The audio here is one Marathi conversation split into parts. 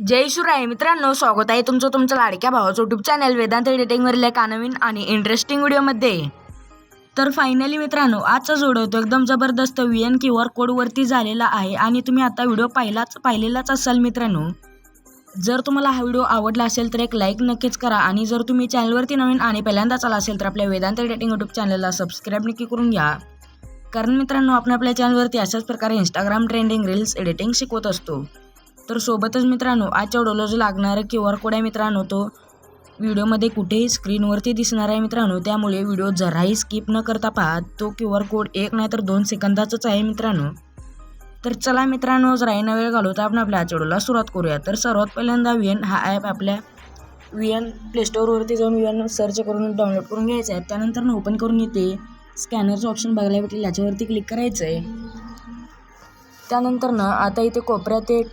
जय शिवराय मित्रांनो स्वागत आहे तुमचं तुमचं लाडक्या भावाचं यूट्यूब चॅनल वेदांत एडिटिंगवरील एका नवीन आणि इंटरेस्टिंग व्हिडिओमध्ये तर फायनली मित्रांनो आजचा जोडवतो एकदम जबरदस्त व्ही एन क्यू आर कोडवरती झालेला आहे आणि तुम्ही आता व्हिडिओ पाहिलाच पाहिलेलाच असाल मित्रांनो. जर तुम्हाला हा व्हिडिओ आवडला असेल तर एक लाईक नक्कीच करा आणि जर तुम्ही चॅनलवरती नवीन आणि पहिल्यांदाच आला असेल तर आपल्या वेदांत एडिटिंग यूट्यूब चॅनलला सबस्क्राईब नक्की करून घ्या. कारण मित्रांनो आपण आपल्या चॅनलवरती अशाच प्रकारे इंस्टाग्राम ट्रेंडिंग रील्स एडिटिंग शिकवत असतो. तर सोबतच मित्रांनो आजच्या डोलोज लागणारं लागणारा क्यू आर कोड आहे मित्रांनो तो व्हिडिओमध्ये कुठेही स्क्रीनवरती दिसणार आहे मित्रांनो त्यामुळे व्हिडिओ जराही स्किप न करता पहा. तो क्यू आर कोड एक नाही तर दोन सेकंदाचाच आहे मित्रांनो. तर चला मित्रांनो जरा न वेळ घालवता आपण आपल्या आजच्या सुरुवात करूया. तर सर्वात पहिल्यांदा व्ही एन हा ॲप आपल्या व्ही एन प्लेस्टोअरवरती जाऊन व्ही एन सर्च करून डाउनलोड करून घ्यायचा आहे. त्यानंतर ओपन करून येते स्कॅनरचं ऑप्शन बघायला भेटेल याच्यावरती क्लिक करायचं आहे त्यानंतर ना आता इथे कोपऱ्यात एक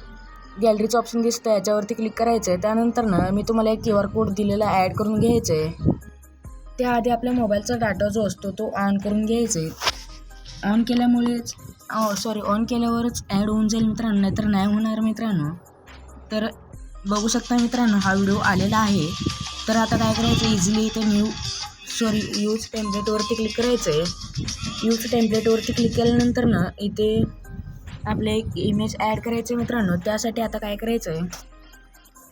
गॅलरीचं ऑप्शन दिसतं याच्यावरती क्लिक करायचं आहे त्यानंतर ना मी तुम्हाला एक क्यू आर कोड दिलेला ॲड करून घ्यायचं आहे त्याआधी आपल्या मोबाईलचा डाटा जो असतो तो ऑन करून घ्यायचा आहे ऑन केल्यामुळेच सॉरी ऑन केल्यावरच ॲड होऊन जाईल मित्रांनो नाहीतर नाही होणार मित्रांनो. तर बघू शकता मित्रांनो हा व्हिडिओ आलेला आहे. तर आता काय करायचं? इझिली इथे न्यू सॉरी यूज टेम्पलेटवरती क्लिक करायचं आहे यूज टेम्पलेटवरती क्लिक केल्यानंतर ना इथे आपले एक इमेज ॲड करायचे मित्रांनो त्यासाठी आता काय करायचं आहे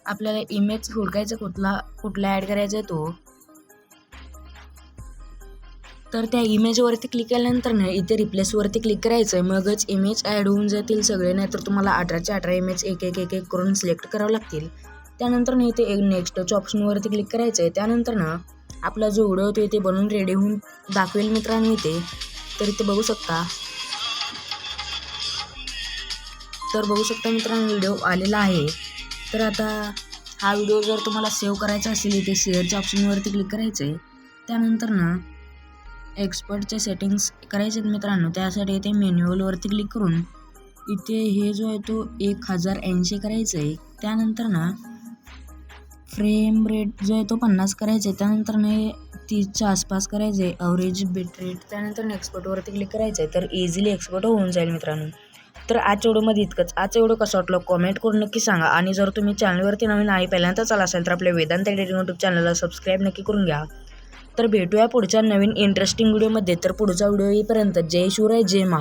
आपल्याला इमेज हुडकायचं कुठला कुठला ॲड करायचा आहे तो? तर त्या इमेजवरती क्लिक केल्यानंतर ना इथे रिप्लेसवरती क्लिक करायचं आहे मगच इमेज ॲड होऊन जातील सगळे नाहीतर तुम्हाला अठराचे अठरा इमेज एक एक एक एक करून सिलेक्ट करावं लागतील. त्यानंतर ना इथे एक नेक्स्टच्या ऑप्शनवरती क्लिक करायचं आहे त्यानंतर ना आपला जो व्हिडिओ होतो इथे बनवून रेडी होऊन दाखवेल मित्रांनो इथे. तर इथे बघू शकता तर बघू शकता मित्रांनो व्हिडिओ आलेला आहे. तर आता हा व्हिडिओ जर तुम्हाला सेव्ह करायचा असेल इथे शेअरच्या ऑप्शनवरती क्लिक करायचं आहे त्यानंतर ना एक्सपर्टचे सेटिंग्स करायचे आहेत मित्रांनो त्यासाठी इथे मॅन्युअलवरती क्लिक करून इथे हे जो आहे तो एक हजार ऐंशी करायचं आहे त्यानंतर ना फ्रेम रेट जो आहे तो पन्नास करायचा आहे त्यानंतर ना हे तीसच्या आसपास करायचं आहे अवरेज बिटरेट त्यानंतर एक्सपर्टवरती क्लिक करायचं आहे तर इझिली एक्सपर्ट होऊन जाईल मित्रांनो. तर आजच्या व्हिडिओमध्ये इतकंच. आजचं व्हिडिओ कसं वाटलं कॉमेंट करून नक्की सांगा. आणि जर तुम्ही चॅनलवरती नवीन आई पहिल्यांदाच आला असेल तर आपल्या वेदांत एडिटिंग यूट्यूब चॅनलला सबस्क्राईब नक्की करून घ्या. तर भेटूया पुढच्या नवीन इंटरेस्टिंग व्हिडिओमध्ये तर पुढचा व्हिडिओ येईपर्यंत जय शिवराय जय मा